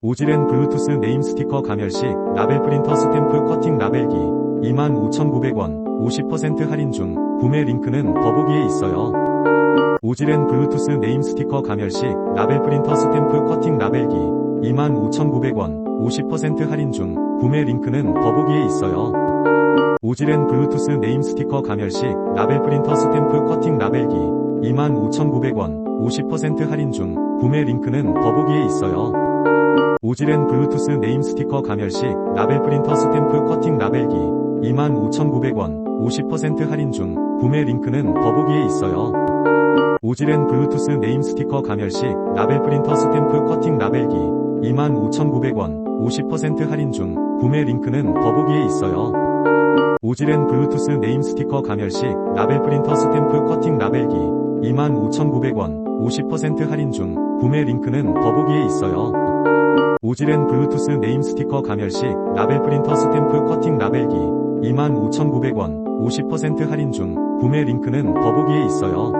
오지렌 블루투스 네임 스티커 가멸 시 라벨 프린터 스탬프 커팅 라벨기 25,900원 50% 할인 중 구매 링크는 더보기에 있어요. 오지렌 블루투스 네임 스티커 가멸 시 라벨 프린터 스탬프 커팅 라벨기 25,900원 50% 할인 중 구매 링크는 더보기에 있어요. 오지렌 블루투스 네임 스티커 가멸 시 라벨 프린터 스탬프 커팅 라벨기 25,900원 50% 할인 중 구매 링크는 더보기에 있어요. 오지렌 블루투스 네임 스티커 가멸 시 라벨 프린터 스탬프 커팅 라벨기 25,900원 50% 할인 중 구매 링크는 더보기에 있어요. 오지렌 블루투스 네임 스티커 가멸 시 라벨 프린터 스탬프 커팅 라벨기 25,900원 50% 할인 중 구매 링크는 더보기에 있어요. 오지렌 블루투스 네임 스티커 가멸 시 라벨 프린터 스탬프 커팅 라벨기 25,900원 50% 할인 중 구매 링크는 더보기에 있어요. 오지렌 블루투스 네임 스티커 가멸 시 라벨 프린터 스탬프 커팅 라벨기 25,900원 50% 할인 중 구매 링크는 더보기에 있어요.